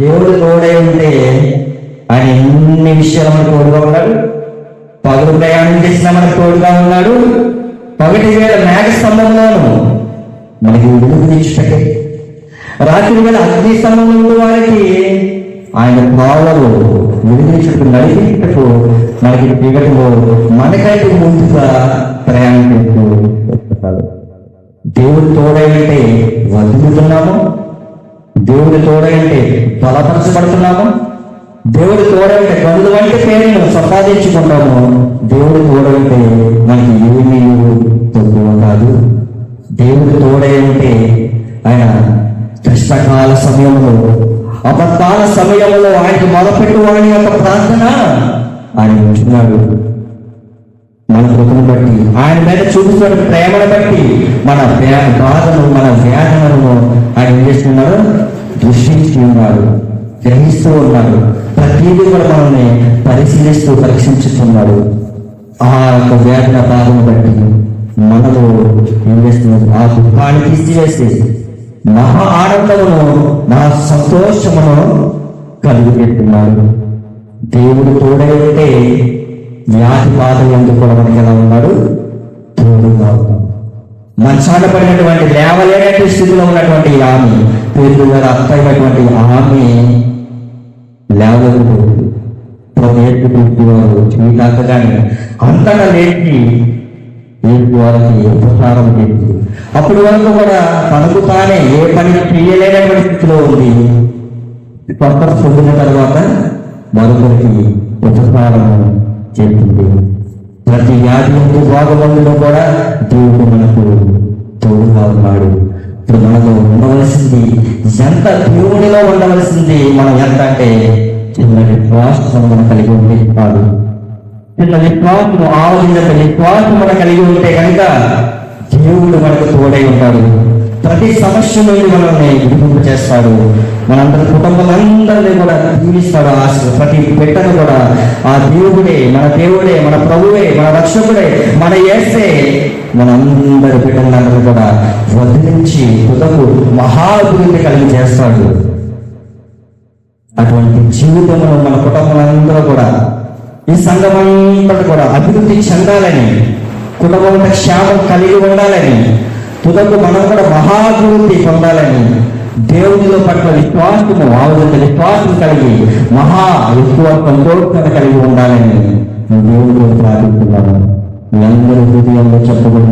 దేవుడు తోడే ఉంటే ఆయన ఎన్ని విషయాలు మనకు తోడుగా ఉన్నాడు? పగలు ప్రయాణం చేసిన మనకు తోడుగా ఉన్నాడు. పగటి వేళ మేఘ స్తంభంలోను మనకి వెలుగునిచ్చుటకే రాత్రి వేళ అగ్ని స్తంభంలో వారికి ఆయన పావులు వెలుగునిచ్చుటకు నడిపించటకు మనకి దిగటము మనకైతే ముందుగా ప్రయాణం చేస్తూ దేవుడు తోడైతే వదులుతున్నాము దేవుడి తోడంటే బలపరచబడుతున్నాము. దేవుడి తోడంటే గనులు వంటి పేరును సంపాదించుకుంటాము. దేవుడి తోడంటే మనకి ఏమీ తక్కువ కాదు. దేవుడి తోడంటే ఆయన కష్టకాల సమయంలో అబద్ధాల సమయంలో ఆయనకు మొదపెట్టు వాడి యొక్క ప్రార్థన ఆయన ఉంచున్నాడు మన కృతను బట్టి ఆయన మీద చూపిస్తున్న ప్రేమను బట్టి మన బాధను మన వేదనను ఆయన ఏం దృష్టించి ఉన్నాడు గ్రహిస్తూ ఉన్నాడు ప్రతిదీ కూడా మనల్ని పరిశీలిస్తూ పరీక్షించుతున్నాడు ఆ యొక్క వేదన బాధను బట్టి మనలో ఏం చేస్తున్నాడు ఆ దుఃఖాన్ని తీసివేసి మహా ఆనందమును మహా సంతోషమును కలుగుపెట్టున్నాడు దేవుడు తోడే ఉంటే వ్యాధి బాధ ఎందుకు కూడా మనకి ఎలా ఉన్నాడు? మంచాన పడినటువంటి లేవలేనటువంటి స్థితిలో ఉన్నటువంటి ఆమె పేరు గారు అయినటువంటి ఆమె లేవలేకపోతుంది ఏడుపు వారు జీవితాంతగానే అంతగా లేచి ఏడుపు వారికి ఉపచారం చేసి అప్పటి వరకు కూడా తనకు తానే ఏ పని చేయలేనటువంటి స్థితిలో ఉంది. కొత్త పొందిన తర్వాత మరొకరికి ఉపకారం చేస్తుంది. ప్రతి వ్యాధి ఎందు కూడా దేవుడు మనకు తోడుగా ఉన్నాడు ఇప్పుడు మనలో ఉండవలసింది ఎంత దేవునిలో ఉండవలసింది మనం ఎంత అంటే చిన్న విశ్వాసం మనం కలిగి ఉంటే కాదు చిన్న విశ్వాసం ఆవలింత విశ్వాసం మనం కలిగి ఉంటే కనుక దేవుడు మనకు తోడై ఉంటాడు. ప్రతి సమస్య నుండి మనల్ని విడుదల చేస్తాడు. మనందరి కుటుంబాలందరినీ కూడా దీవిస్తాడు ఆ ప్రతి బిడ్డను కూడా. ఆ దేవుడే మన దేవుడే మన ప్రభువే మన రక్షకుడే మన ఏసే మనందరి బిడ్డలందరూ కూడా వదిలించి తుదకు మహాభివృద్ధి కలిగి చేస్తాడు. అటువంటి జీవితంలో మన కుటుంబాలందరూ కూడా ఈ సంఘం అంతా కూడా అభివృద్ధి చెందాలని కుటుంబం క్షేమం కలిగి ఉండాలని తుదకు మనం కూడా మహాభివృద్ధి పొందాలని దేవునిలో పట్ల విశ్వాసము ఆవుదంత విశ్వాసం కలిగి మహా ఎక్కువ సంతోషత కలిగి ఉండాలని దేవుడు ప్రార్థిస్తున్నాను మీ అందరూ హృదయంలో చెప్పబడి